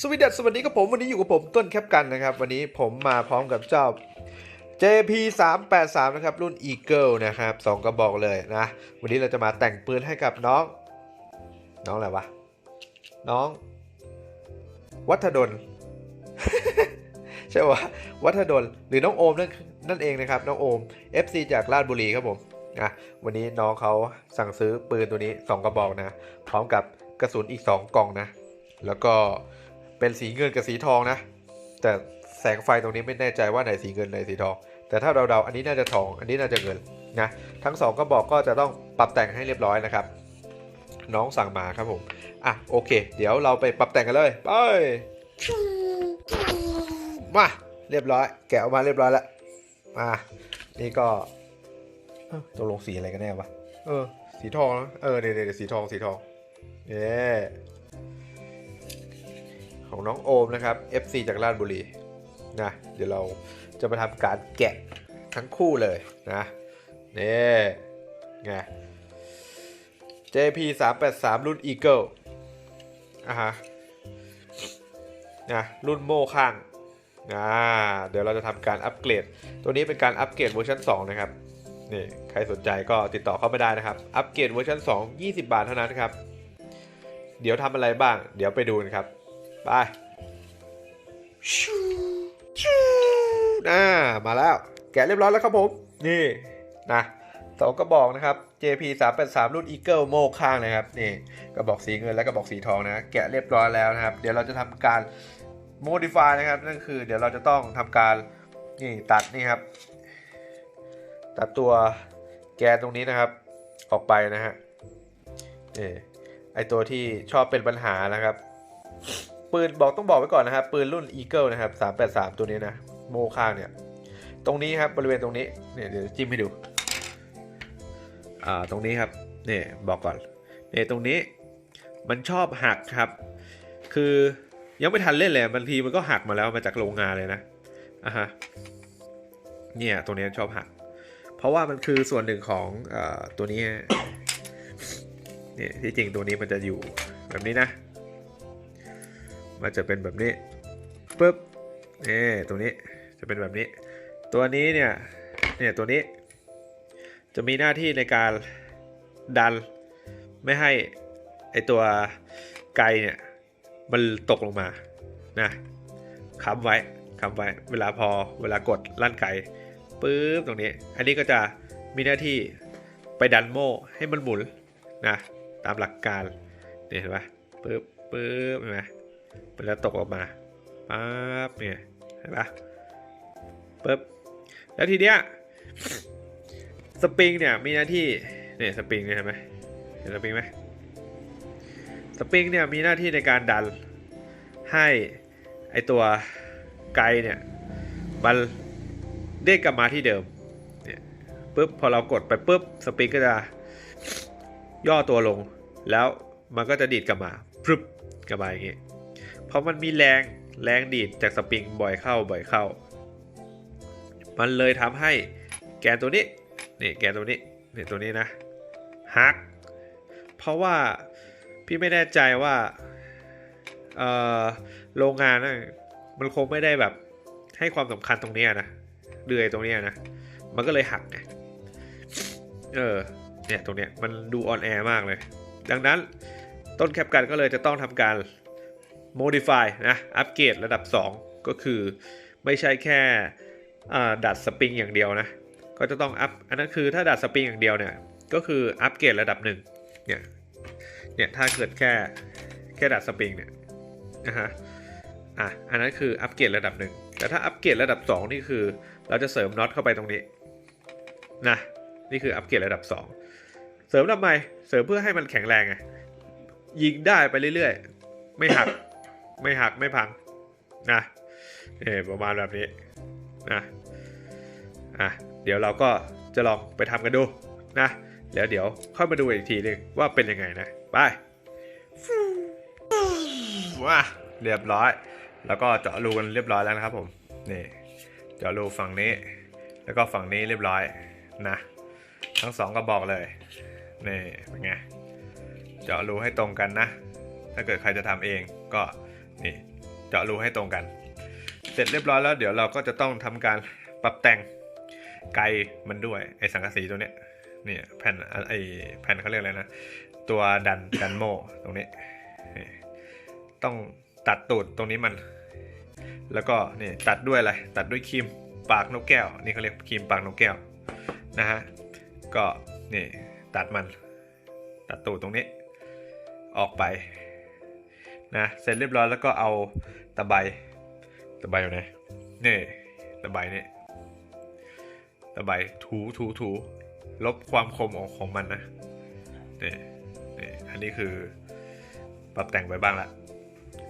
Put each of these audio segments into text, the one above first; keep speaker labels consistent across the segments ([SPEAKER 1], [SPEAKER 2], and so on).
[SPEAKER 1] สวัสดีสวัสดีกับผมวันนี้อยู่กับผมต้นแคปกันนะครับ วันนี้ผมมาพร้อมกับเจ้า JP 3 8 3นะครับ รุ่น Eagle นะครับสองกระบอกเลยนะ วันนี้เราจะมาแต่งปืนให้กับน้อง น้องอะไรวะ น้อง วัฒดลใช่ปะวัฒดลหรือน้องโอมนั่นนั่นเองนะครับ น้องโอม FC จากราชบุรีครับผมนะวันนี้น้องเขาสั่งซื้อปืนตัวนี้ 2 กระบอกนะ พร้อมกับกระสุนอีก 2 กล่องนะ แล้วก็ เป็นสีเงินกับสีทองนะ แต่แสงไฟตรงนี้ไม่แน่ใจว่าไหนสีเงินไหนสีทอง แต่ถ้าเดาๆอันนี้น่าจะทอง อันนี้น่าจะเงินนะทั้งสองก็บอกก็จะต้องปรับแต่งให้เรียบร้อยนะครับ น้องสั่งมาครับผมอะโอเค เดี๋ยวเราไปปรับแต่งกันเลยไปมาเรียบร้อย แกะออกมาเรียบร้อยแล้วมานี่ก็เอ้าตกลงสีอะไรกันแน่วะเออ สีทองนะเออเดี๋ยวเดี๋ยวสีทองสีทองเย้ ของน้องโอมนะครับ FC จากราชบุรีนะเดี๋ยวเราจะมาทำการแกะทั้งคู่เลยนะนี่ไง JP 3 8 3รุ่น Eagle อะฮะนะรุ่นโม่ข้างอ่าเดี๋ยวเราจะทำการอัปเกรด ตัวนี้เป็นการอัปเกรดเวอร์ชัน2 นะครับนี่ใครสนใจก็ติดต่อเข้ามาได้นะครับ อัปเกรดเวอร์ชัน2 20 บาทเท่านั้นครับ เดี๋ยวทำอะไรบ้าง เดี๋ยวไปดูกันครับ ไปชูชูอ่ามาแล้ว แกะเรียบร้อยแล้วครับผม นี่นะสองกระบอกนะครับ JP 3 8 3รุ่น Eagle โมข้างนะครับ นี่กระบอกสีเงินและกระบอกสีทองนะ แกะเรียบร้อยแล้วนะครับ เดี๋ยวเราจะทำการ modify นะครับ นั่นคือเดี๋ยวเราจะต้องทำการนี่ตัดนี่ครับ ตัดตัวแกนตรงนี้นะครับ ออกไปนะฮะนี่ไอตัวที่ชอบเป็นปัญหานะครับ ปืนบอกต้องบอกไว้ก่อนนะครับ ปืนรุ่น Eagle นะครับ 383 ตัวนี้นะ โมข้างเนี่ย ตรงนี้ครับบริเวณตรงนี้ เนี่ยเดี๋ยวจิ้มให้ดู อ่า ตรงนี้ครับ เนี่ยบอกก่อน เนี่ยตรงนี้ มันชอบหักครับ คือยังไม่ทันเล่นเลยบางทีมันก็หักมาแล้วมาจากโรงงานเลยนะ อะฮะ เนี่ยตรงนี้ชอบหัก เพราะว่ามันคือส่วนหนึ่งของอตัวนี้ เนี่ยที่จริงตัวนี้มันจะอยู่แบบนี้นะ มันจะเป็นแบบนี้ปุ๊บนี่ตรงนี้จะเป็นแบบนี้ ตัวนี้เนี่ยเนี่ยตัวนี้ จะมีหน้าที่ในการดันไม่ให้ไอตัวไกเนี่ยมันตกลงมานะค้ำไว้ค้ำไว้ เวลาพอเวลากดลั่นไกปุ๊บตรงนี้ อันนี้ก็จะมีหน้าที่ไปดันโม่ให้มันหมุนนะตามหลักการเนี่ยเห็นปะปุ๊บปุ๊บเห็นไหม เวลาตกออกมาปั๊บเนี่ยเห็นปะปุ๊บแล้วทีเนี้ยสปริงเนี่ยมีหน้าที่เนี่ยสปริงเนี่ยเห็นไหมเห็นสปริงไหมสปริงเนี่ยมีหน้าที่ในการดันให้ไอตัวไกลเนี่ยมันเด้งกลับมาที่เดิมเนี่ยปุ๊บพอเรากดไปปุ๊บสปริงก็จะย่อตัวลง แล้วมันก็จะดีดกลับมาพรึบกลับมาอย่างงี้ ราะมันมีแรงแรงดีดจากสปริงบ่อยเข้าบ่อยเข้า มันเลยทำให้แกนตัวนี้นี่แกนตัวนี้นี่ตัวนี้นะฮักเพราะว่าพี่ไม่แน่ใจว่าโรงงานนะมันคงไม่ได้แบบให้ความสำคัญตรงนี้นะเดือยตรงนี้นะมันก็เลยหักไงเออเนี่ยตรงเนี้ยมันดูออนแอร์มากเลย ดังนั้นต้นแคปกันก็เลยจะต้องทำการ modify นะอัปเกรดระดับ 2 ก็คือไม่ใช่แค่ดัดสปริงอย่างเดียวนะ ก็จะต้องอัพอันนั้นคือถ้าดัดสปริงอย่างเดียวเนี่ย ก็คืออัปเกรดระดับหนึ่งเนี่ย เนี่ยถ้าเกิดแค่แค่ดัดสปริงเนี่ยนะฮะ อะ อันนั้นคืออัปเกรดระดับหนึ่งแต่ถ้าอัปเกรดระดับ 2 นี่คือเราจะเสริมน็อตเข้าไปตรงนี้นะนี่คืออัปเกรดระดับ 2 เสริมทำไมเสริมเพื่อให้มันแข็งแรงไงยิงได้ไปเรื่อยๆ ไม่หัก ไม่หักไม่พังนะเออประมาณแบบนี้นะอะเดี๋ยวเราก็จะลองไปทำกันดูนะแล้วเดี๋ยวค่อยมาดูอีกทีหนึงว่าเป็นยังไงนะไปว้าเรียบร้อย แล้วก็เจาะรูกันเรียบร้อยแล้วนะครับผมนี่เจาะรูฝั่งนี้ แล้วก็ฝั่งนี้เรียบร้อยนะ ทั้งสองก็บอกเลยนี่เป็นไงเจาะรูให้ตรงกันนะ ถ้าเกิดใครจะทำเองก็ นี่เจาะรูให้ตรงกัน เสร็จเรียบร้อยแล้ว เดี๋ยวเราก็จะต้องทำการปรับแต่งไกลมันด้วยไอสังกะสีตัวเนี้ยนี่แผ่นไอแผ่นเขาเรียกอะไรนะ ตัวดันดันโมตรงนี้ ต้องตัดตูดตรงนี้มัน แล้วก็นี่ตัดด้วยอะไรตัดด้วยครีมปากนกแก้ว นี่เขาเรียกครีมปากนกแก้วนะฮะก็นี่ตัดมัน ตัดตูดตรงนี้ ออกไป นะเสร็จเรียบร้อยแล้วก็เอาตะไบตะไบอยู่ไหนนี่ตะไบนี่ตะไบถูถูถูลบความคมของของมันนะนี่นี่อันนี้คือปรับแต่งไปบ้างละ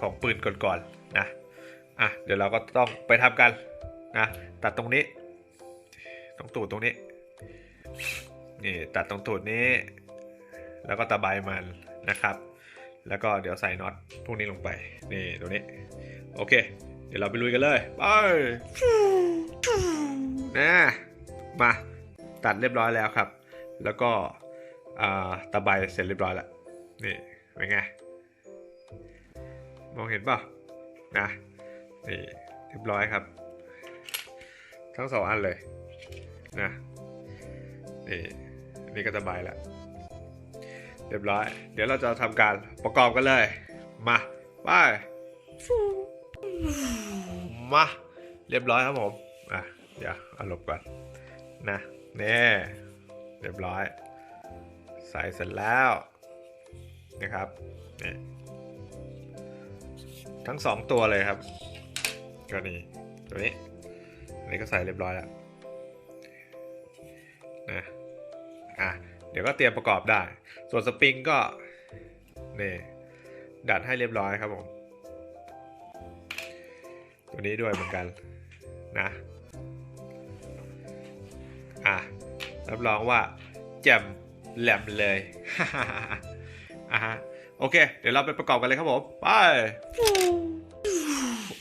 [SPEAKER 1] ของปืนก่อนๆนะอะเดี๋ยวเราก็ต้องไปทำกันนะตัดตรงนี้ ตรงตูดตรงนี้นี่ตัดตรงตูดนี้ แล้วก็ตะไบมันนะครับ แล้วก็เดี๋ยวใส่น็อตพวกนี้ลงไป นี่ตรงนี้ โอเค เดี๋ยวเราไปลุยกันเลย ไปนะมาตัดเรียบร้อยแล้วครับ แล้วก็อ่าตะไบเสร็จเรียบร้อยแล้ว นี่เป็นไง มองเห็นป่ะนะนี่เรียบร้อยครับ ทั้งสองอันเลยนะนี่นี่ก็สบายแล้ว เรียบร้อย เดี๋ยวเราจะทำการประกอบกันเลย มา ไป มา เรียบร้อยครับผม อะ เดี๋ยวเอาลบก่อน นะนี่เรียบร้อย ใส่เสร็จแล้วนะครับนี่ทั้งสองตัวเลยครับ ก็นี่ตัวนี้อันนี้ก็ใส่เรียบร้อยแล้วนะอะ เดี๋ยวก็เตรียมประกอบได้ ส่วนสปริงก็นี่ดัดให้เรียบร้อยครับผมตัวนี้ด้วยเหมือนกันนะอะรับรองว่าแจ่มแหลมเลยอะฮะโอเค เดี๋ยวเราไปประกอบกันเลยครับผม ไป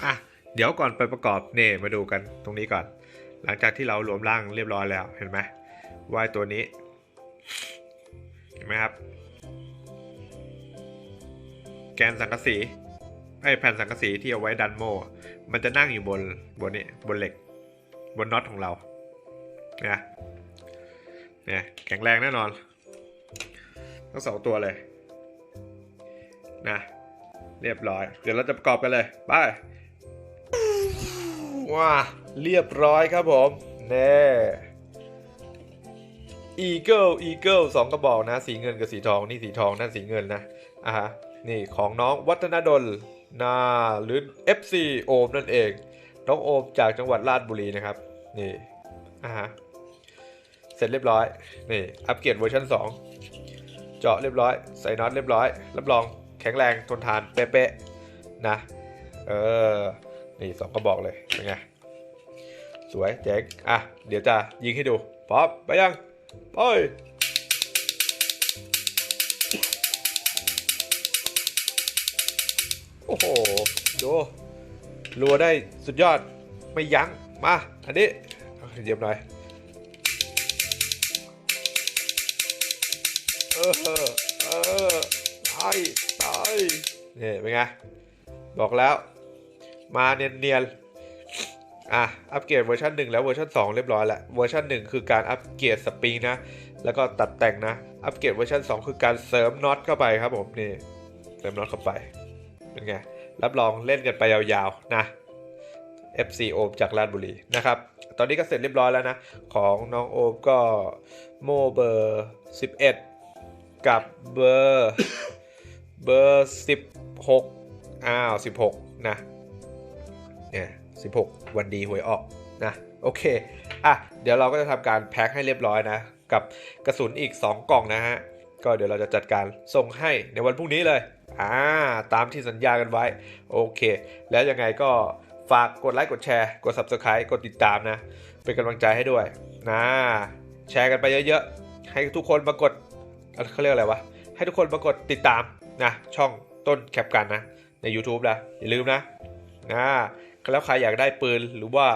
[SPEAKER 1] อะเดี๋ยวก่อนไปประกอบเน่มาดูกันตรงนี้ก่อน หลังจากที่เรารวมร่างเรียบร้อยแล้วเห็นไหมว่าตัวนี้ ไหมครับ แกนสังกะสีไอ้แผ่นสังกะสีที่เอาไว้ดันโม มันจะนั่งอยู่บนบนนี้บนเหล็ก บนน็อตของเราเนี่ยเนี่ยแข็งแรงแน่นอนทั้งสองตัวเลยนะเรียบร้อย เดี๋ยวเราจะประกอบกันเลยไปว้าเรียบร้อยครับผมเน่ Eagle Eagle สองกระบอกนะ สีเงินกับสีทอง นี่สีทองนั่นสีเงินนะอะฮะนี่ของน้องวัฒนดลนาหรือ FC โอมนั่นเอง น้องโอมจากจังหวัดราชบุรีนะครับ นี่อะฮะเสร็จเรียบร้อย นี่ อัปเกรดเวอร์ชัน2 เจาะเรียบร้อย ใส่น็อตเรียบร้อย รับรองแข็งแรงทนทานเป๊ะๆนะ เออ นี่สองกระบอกเลย เป็นไง สวยเจ๊กอะ เดี๋ยวจะยิงให้ดูพร้อมไปยัง ไปโอ้โหดูรัวได้สุดยอดไม่ยั้ง มา อันนี้เยี่ยมหน่อยเออเออตายตายนี่ยเป็นไง บอกแล้ว มาเนียนๆ อะอัปเกรดเวอร์ชัน1แล้วเวอร์ชัน2 เรียบร้อยแล้วเวอร์ชัน1 คือการอัปเกรดสปริงนะ แล้วก็ตัดแต่งนะ อัปเกรดเวอร์ชัน2 คือการเสริมน็อตเข้าไปครับผมนี่เสริมน็อตเข้าไป เป็นไง รับรองเล่นกันไปยาวๆนะ FC โอมจากราชบุรีนะครับ ตอนนี้ก็เสร็จเรียบร้อยแล้วนะ ของน้องโอมก็โมเบอร์ 11 กับเบอร์เบอร์ 16 อ้าว 16 นะเนี่ย 16 วันดีหวยออกนะโอเคอะเดี๋ยวเราก็จะทำการแพ็คให้เรียบร้อยนะ กับกระสุนอีก 2 กล่องนะฮะ ก็เดี๋ยวเราจะจัดการส่งให้ในวันพรุ่งนี้เลยอ่าตามที่สัญญากันไว้ โอเค แล้วยังไงก็ฝากกดไลค์กดแชร์ กด Subscribe กดติดตามนะ เป็นกำลังใจให้ด้วยนะแชร์กันไปเยอะๆ ให้ทุกคนมากดเขาเรียกอะไรวะ ให้ทุกคนมากดติดตามนะช่องต้นแคปกันนะ ใน YouTube นะ อย่าลืมนะนะ แล้วใครอยากได้ปืน หรือว่า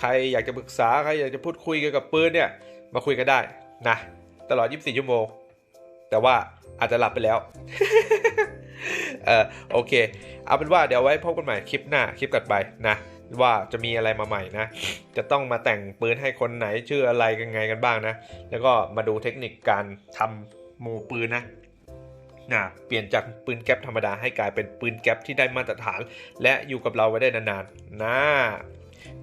[SPEAKER 1] ใครอยากจะปรึกษาใครอยากจะพูดคุยเกี่ยวกับปืนเนี่ยมาคุยกันได้นะตลอด 24 ชั่วโมง แต่ว่าอาจจะหลับไปแล้ว เออโอเค เอาเป็นว่าเดี๋ยวไว้พบกันใหม่คลิปหน้าคลิปกัดไปนะว่าจะมีอะไรมาใหม่นะ จะต้องมาแต่งปืนให้คนไหนชื่ออะไรกันไงกันบ้างนะ แล้วก็มาดูเทคนิคการทำหมูปืนนะ นะเปลี่ยนจากปืนแก๊ปธรรมดาให้กลายเป็นปืนแก๊ปที่ได้มาตรฐาน และอยู่กับเราไว้ได้นานๆนะ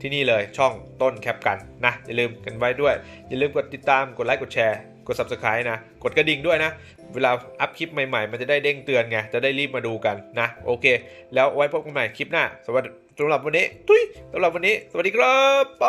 [SPEAKER 1] ที่นี่เลยช่องต้นแคปกันนะอย่าลืมกันไว้ด้วย อย่าลืมกดติดตามกดไลค์กดแชร์กด subscribe นะ กดกระดิ่งด้วยนะ เวลาอัพคลิปใหม่ๆ มันจะได้เด้งเตือนไง จะได้รีบมาดูกันนะ โอเค แล้วไว้พบกันใหม่คลิปหน้า สวัสดีสำหรับวันนี้ ทุยสำหรับวันนี้ สวัสดีครับ ไป